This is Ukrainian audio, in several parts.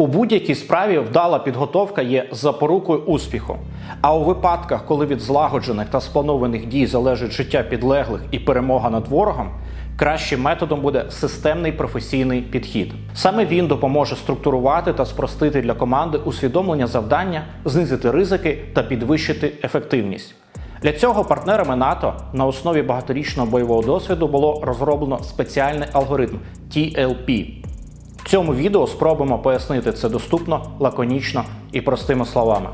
У будь-якій справі вдала підготовка є запорукою успіху. А у випадках, коли від злагоджених та спланованих дій залежить життя підлеглих і перемога над ворогом, кращим методом буде системний професійний підхід. Саме він допоможе структурувати та спростити для команди усвідомлення завдання, знизити ризики та підвищити ефективність. Для цього партнерами НАТО на основі багаторічного бойового досвіду було розроблено спеціальний алгоритм TLP. Цьому відео спробуємо пояснити це доступно, лаконічно і простими словами.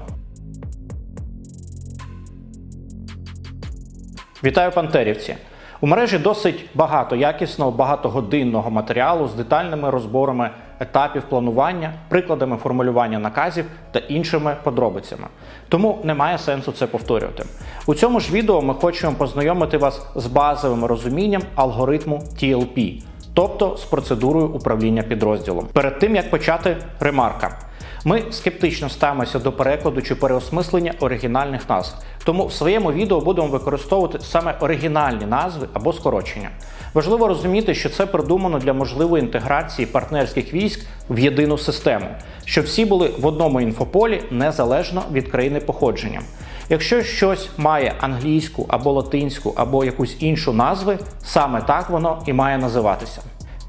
Вітаю пантерівці! У мережі досить багато якісного багатогодинного матеріалу з детальними розборами етапів планування, прикладами формулювання наказів та іншими подробицями. Тому немає сенсу це повторювати. У цьому ж відео ми хочемо познайомити вас з базовим розумінням алгоритму TLP, тобто з процедурою управління підрозділом. Перед тим як почати, ремарка. Ми скептично ставимося до перекладу чи переосмислення оригінальних назв, тому в своєму відео будемо використовувати саме оригінальні назви або скорочення. Важливо розуміти, що це придумано для можливої інтеграції партнерських військ в єдину систему, щоб всі були в одному інфополі незалежно від країни походження. Якщо щось має англійську або латинську або якусь іншу назви, саме так воно і має називатися.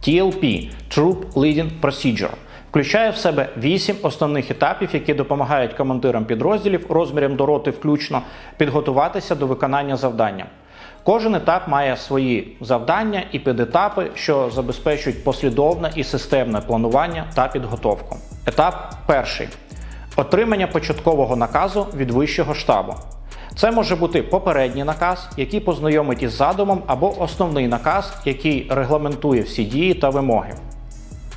TLP – Troop Leading Procedure включає в себе вісім основних етапів, які допомагають командирам підрозділів розміром до роти включно підготуватися до виконання завдання. Кожен етап має свої завдання і підетапи, що забезпечують послідовне і системне планування та підготовку. Етап перший отримання початкового наказу від вищого штабу. Це може бути попередній наказ, який познайомить із задумом, або основний наказ, який регламентує всі дії та вимоги.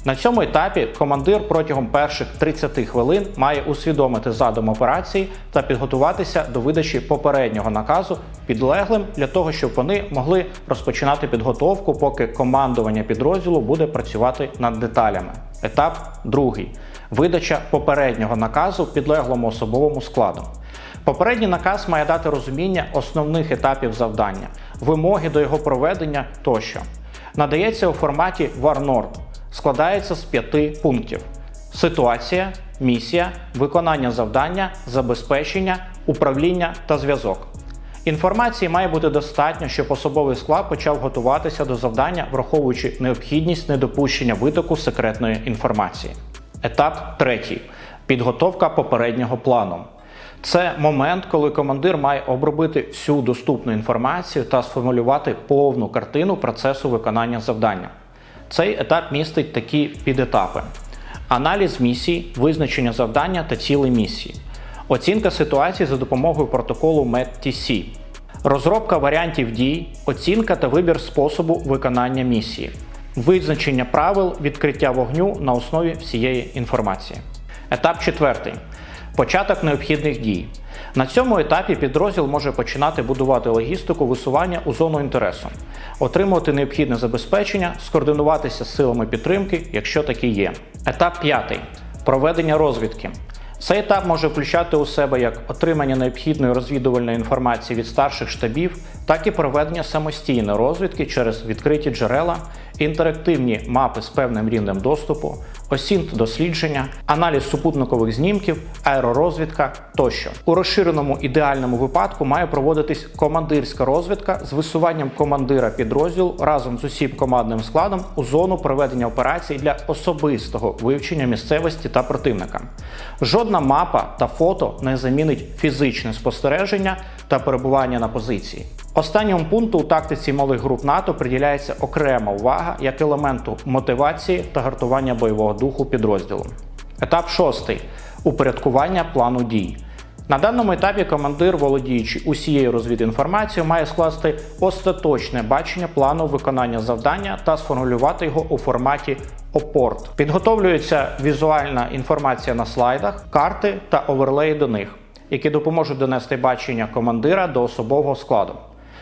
На цьому етапі командир протягом перших 30 хвилин має усвідомити задум операції та підготуватися до видачі попереднього наказу підлеглим для того, щоб вони могли розпочинати підготовку, поки командування підрозділу буде працювати над деталями. Етап другий видача попереднього наказу підлеглому особовому складу. Попередній наказ має дати розуміння основних етапів завдання, вимоги до його проведення тощо. Надається у форматі WarNord складається з п'яти пунктів: ситуація, місія, виконання завдання, забезпечення, управління та зв'язок. Інформації має бути достатньо, щоб особовий склад почав готуватися до завдання, враховуючи необхідність недопущення витоку секретної інформації. Етап третій підготовка попереднього плану. Це момент, коли командир має обробити всю доступну інформацію та сформулювати повну картину процесу виконання завдання. Цей етап містить такі підетапи: аналіз місії, визначення завдання та цілей місії, оцінка ситуації за допомогою протоколу MET-TC, розробка варіантів дій, оцінка та вибір способу виконання місії, визначення правил відкриття вогню на основі всієї інформації. Етап четвертий. Початок необхідних дій. На цьому етапі підрозділ може починати будувати логістику висування у зону інтересу, отримувати необхідне забезпечення, скоординуватися з силами підтримки, якщо такі є. Етап п'ятий проведення розвідки. Цей етап може включати у себе як отримання необхідної розвідувальної інформації від старших штабів, так і проведення самостійної розвідки через відкриті джерела, інтерактивні мапи з певним рівнем доступу, осінт дослідження, аналіз супутникових знімків, аеророзвідка тощо. У розширеному ідеальному випадку має проводитись командирська розвідка з висуванням командира підрозділу разом з усім командним складом у зону проведення операцій для особистого вивчення місцевості та противника. Жодна мапа та фото не замінить фізичне спостереження та перебування на позиції. Останньому пункту у тактиці малих груп НАТО приділяється окрема увага як елементу мотивації та гартування бойового духу підрозділу. Етап шостий упорядкування плану дій. На даному етапі командир, володіючи усією розвідінформацією, має скласти остаточне бачення плану виконання завдання та сформулювати його у форматі опорт. Підготовлюється візуальна інформація на слайдах, карти та оверлеї до них, які допоможуть донести бачення командира до особового складу.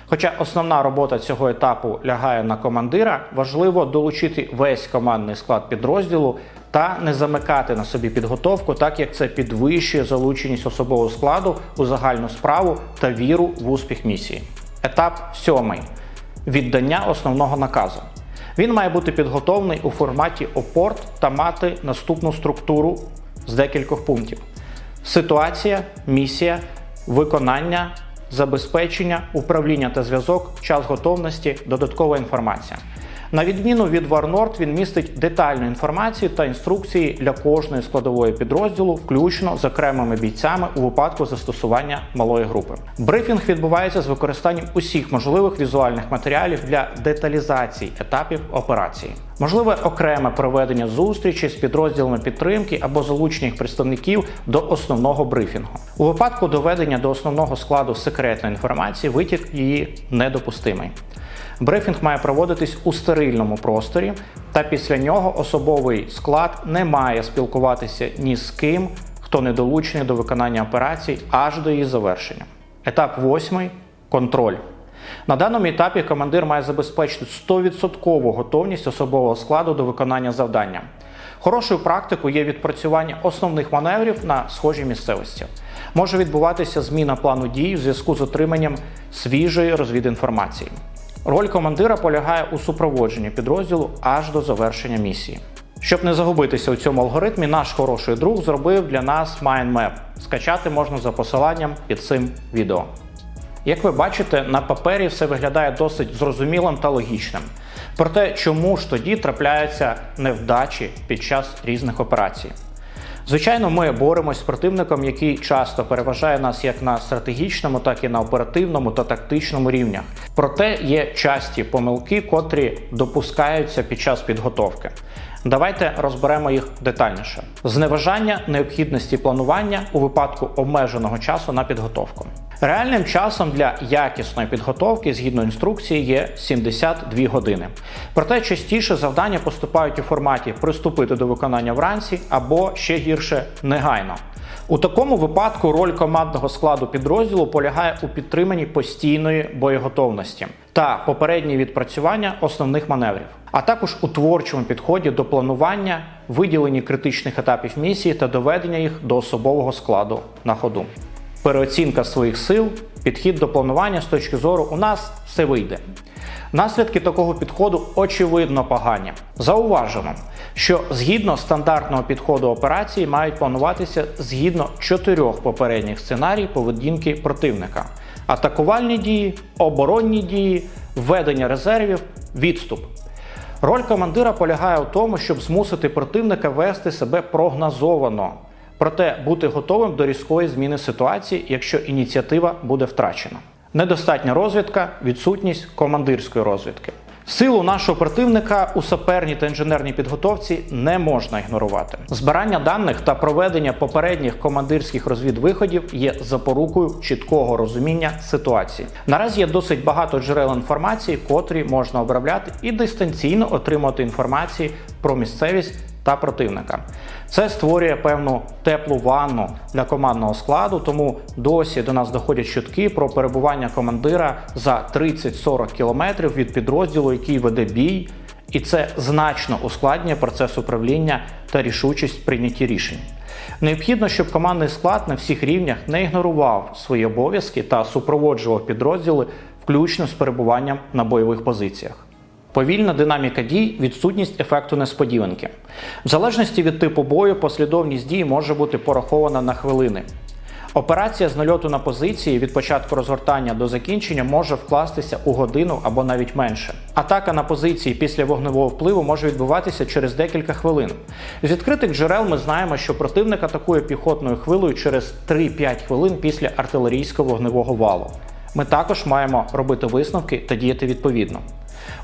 Хоча основна робота цього етапу лягає на командира, важливо долучити весь командний склад підрозділу та не замикати на собі підготовку, так як це підвищує залученість особового складу у загальну справу та віру в успіх місії. Етап сьомий віддання основного наказу. Він має бути підготовлений у форматі опорт та мати наступну структуру з декількох пунктів: ситуація, місія, виконання, забезпечення, управління та зв'язок, час готовності, додаткова інформація. На відміну від Warnord, він містить детальну інформацію та інструкції для кожної складової підрозділу, включно з окремими бійцями у випадку застосування малої групи. Брифінг відбувається з використанням усіх можливих візуальних матеріалів для деталізації етапів операції. Можливе окреме проведення зустрічі з підрозділами підтримки або залучення їх представників до основного брифінгу. У випадку доведення до основного складу секретної інформації витік її недопустимий. Брифінг має проводитись у стерильному просторі, та після нього особовий склад не має спілкуватися ні з ким, хто не долучений до виконання операцій аж до її завершення. Етап восьмий контроль. На даному етапі командир має забезпечити 100% готовність особового складу до виконання завдання. Хорошою практикою є відпрацювання основних маневрів на схожій місцевості. Може відбуватися зміна плану дій в зв'язку з отриманням свіжої розвідінформації. Роль командира полягає у супроводженні підрозділу аж до завершення місії. Щоб не загубитися у цьому алгоритмі, наш хороший друг зробив для нас MindMap. Скачати можна за посиланням під цим відео. Як ви бачите, на папері все виглядає досить зрозумілим та логічним. Проте, чому ж тоді трапляються невдачі під час різних операцій? Звичайно, ми боремось з противником, який часто переважає нас як на стратегічному, так і на оперативному та тактичному рівнях. Проте є часті помилки, котрі допускаються під час підготовки. Давайте розберемо їх детальніше. Зневажання необхідності планування у випадку обмеженого часу на підготовку. Реальним часом для якісної підготовки згідно інструкції є 72 години. Проте частіше завдання поступають у форматі приступити до виконання вранці або ще гірше негайно. У такому випадку роль командного складу підрозділу полягає у підтриманні постійної боєготовності та попереднє відпрацювання основних маневрів, а також у творчому підході до планування, виділенні критичних етапів місії та доведення їх до особового складу на ходу переоцінка своїх сил, підхід до планування з точки зору у нас все вийде. Наслідки такого підходу очевидно погані. Зауважимо, що згідно стандартного підходу операції мають плануватися згідно чотирьох попередніх сценарій поведінки противника: атакувальні дії, оборонні дії, введення резервів, відступ. Роль командира полягає у тому, щоб змусити противника вести себе прогнозовано, проте бути готовим до різкої зміни ситуації, якщо ініціатива буде втрачена. Недостатня розвідка, відсутність командирської розвідки. Силу нашого противника у саперній та інженерній підготовці не можна ігнорувати. Збирання даних та проведення попередніх командирських розвідвиходів є запорукою чіткого розуміння ситуації. Наразі є досить багато джерел інформації, котрі можна обробляти і дистанційно отримати інформації про місцевість та противника. Це створює певну теплу ванну для командного складу, тому досі до нас доходять чутки про перебування командира за 30-40 кілометрів від підрозділу, який веде бій, і це значно ускладнює процес управління та рішучість прийнятті рішень. Необхідно, щоб командний склад на всіх рівнях не ігнорував свої обов'язки та супроводжував підрозділи, включно з перебуванням на бойових позиціях. Повільна динаміка дій, відсутність ефекту несподіванки. В залежності від типу бою, послідовність дій може бути порахована на хвилини. Операція з нальоту на позиції від початку розгортання до закінчення може вкластися у годину або навіть менше. Атака на позиції після вогневого впливу може відбуватися через декілька хвилин. З відкритих джерел ми знаємо, що противник атакує піхотною хвилею через 3-5 хвилин після артилерійського вогневого валу. Ми також маємо робити висновки та діяти відповідно.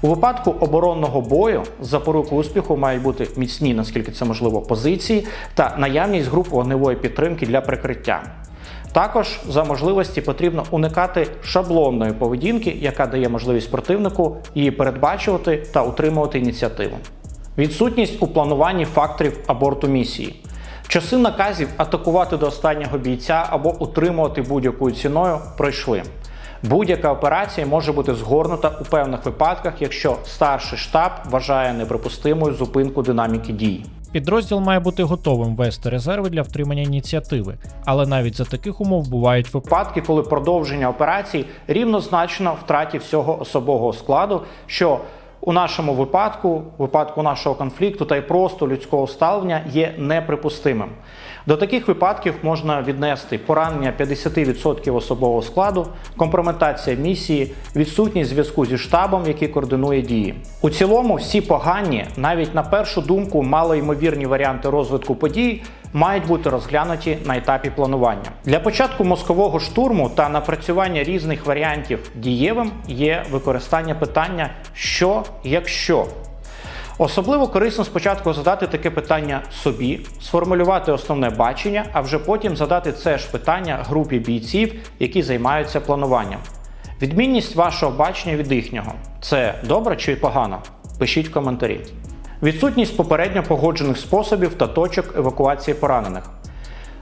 У випадку оборонного бою запорукою успіху мають бути міцні, наскільки це можливо, позиції та наявність груп вогневої підтримки для прикриття. Також за можливості потрібно уникати шаблонної поведінки, яка дає можливість противнику її передбачувати та утримувати ініціативу. Відсутність у плануванні факторів аборту місії. Часи наказів атакувати до останнього бійця або утримувати будь-якою ціною пройшли. Будь-яка операція може бути згорнута у певних випадках, якщо старший штаб вважає неприпустимою зупинку динаміки дій. Підрозділ має бути готовим вести резерви для втримання ініціативи, але навіть за таких умов бувають випадки. Коли продовження операцій рівнозначно втраті всього особового складу, що у нашому випадку, випадку нашого конфлікту та й просто людського ставлення є неприпустимим. До таких випадків можна віднести поранення 50% особового складу, компрометація місії, відсутність зв'язку зі штабом, який координує дії. У цілому, всі погані, навіть на першу думку, малоймовірні варіанти розвитку подій мають бути розглянуті на етапі планування. Для початку мозкового штурму та напрацювання різних варіантів дієвим є використання питання що якщо. Особливо корисно спочатку задати таке питання собі, сформулювати основне бачення, а вже потім задати це ж питання групі бійців, які займаються плануванням. Відмінність вашого бачення від їхнього це добре чи погано? Пишіть в коментарі. Відсутність попередньо погоджених способів та точок евакуації поранених.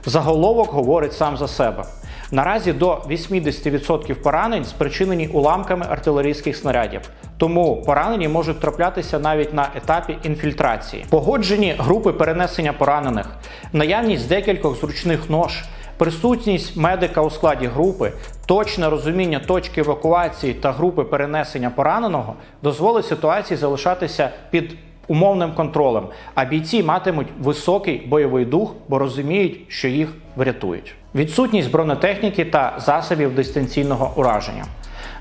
Заголовок говорить сам за себе. Наразі до 80% поранень спричинені уламками артилерійських снарядів, тому поранені можуть траплятися навіть на етапі інфільтрації. Погоджені групи перенесення поранених, наявність декількох зручних нож, присутність медика у складі групи, точне розуміння точки евакуації та групи перенесення пораненого дозволить ситуації залишатися під умовним контролем, а бійці матимуть високий бойовий дух, бо розуміють, що їх врятують. Відсутність бронетехніки та засобів дистанційного ураження.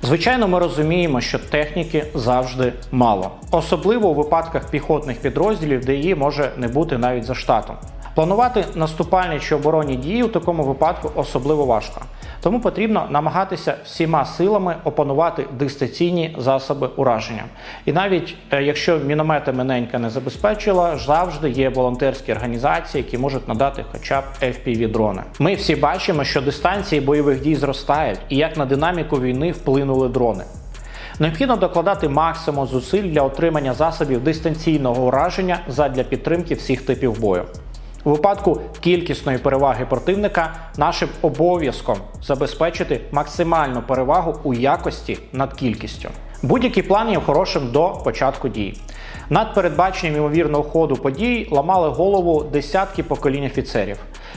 Звичайно, ми розуміємо, що техніки завжди мало, особливо у випадках піхотних підрозділів, де її може не бути навіть за штатом. Планувати наступальні чи оборонні дії у такому випадку особливо важко. Тому потрібно намагатися всіма силами опанувати дистанційні засоби ураження. І навіть е, якщо мінометами ненька не забезпечила, завжди є волонтерські організації, які можуть надати хоча б fpv дрони. Ми всі бачимо, що дистанції бойових дій зростають, і як на динаміку війни вплинули дрони. Необхідно докладати максимум зусиль для отримання засобів дистанційного ураження задля підтримки всіх типів бою. У випадку кількісної переваги противника нашим обов'язком забезпечити максимальну перевагу у якості над кількістю. Будь-який план є хорошим до початку дій. Над передбаченням ймовірного ходу подій ламали голову десятки поколінь офіцерів.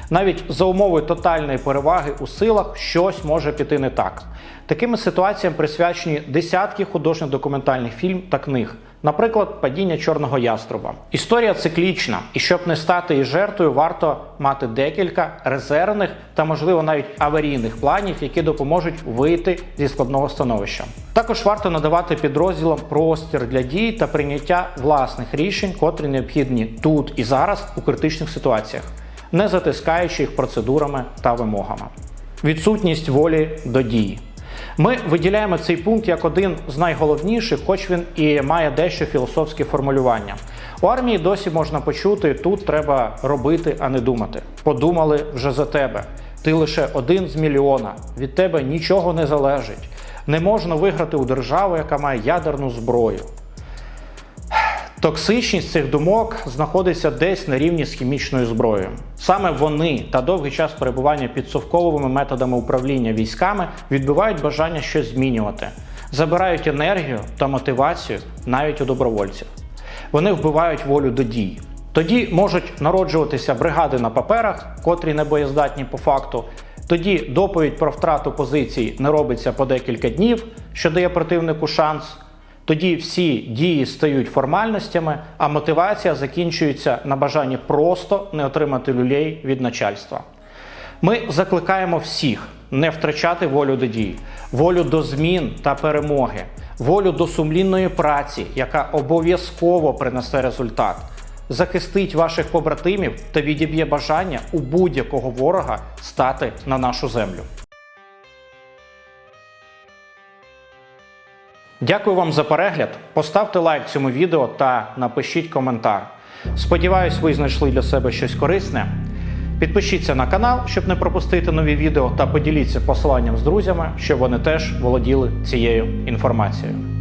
Навіть за умови тотальної переваги у силах щось може піти не так. Такими ситуаціями присвячені десятки художньо-документальних фільм та книг. Наприклад, падіння чорного яструба. Історія циклічна, і щоб не стати її жертвою, варто мати декілька резервних та, можливо, навіть аварійних планів, які допоможуть вийти зі складного становища. Також варто надавати підрозділам простір для дій та прийняття власних рішень, котрі необхідні тут і зараз у критичних ситуаціях, не затискаючи їх процедурами та вимогами. Відсутність волі до дії. Ми виділяємо цей пункт як один з найголовніших, хоч він і має дещо філософське формулювання. У армії досі можна почути: тут треба робити, а не думати. Подумали вже за тебе. Ти лише один з мільйона. Від тебе нічого не залежить. Не можна виграти у державу, яка має ядерну зброю. Токсичність цих думок знаходиться десь на рівні з хімічною зброєю. Саме вони та довгий час перебування під совковими методами управління військами відбивають бажання щось змінювати, забирають енергію та мотивацію навіть у добровольців. Вони вбивають волю до дій. Тоді можуть народжуватися бригади на паперах, котрі не боєздатні по факту. Тоді доповідь про втрату позицій не робиться по декілька днів, що дає противнику шанс. Тоді всі дії стають формальностями, а мотивація закінчується на бажанні просто не отримати люлей від начальства. Ми закликаємо всіх не втрачати волю до дій, волю до змін та перемоги, волю до сумлінної праці, яка обов'язково принесе результат, захистить ваших побратимів та відіб'є бажання у будь-якого ворога стати на нашу землю. Дякую вам за перегляд. Поставте лайк цьому відео та напишіть коментар. Сподіваюсь, ви знайшли для себе щось корисне. Підпишіться на канал, щоб не пропустити нові відео, та поділіться посиланням з друзями, щоб вони теж володіли цією інформацією.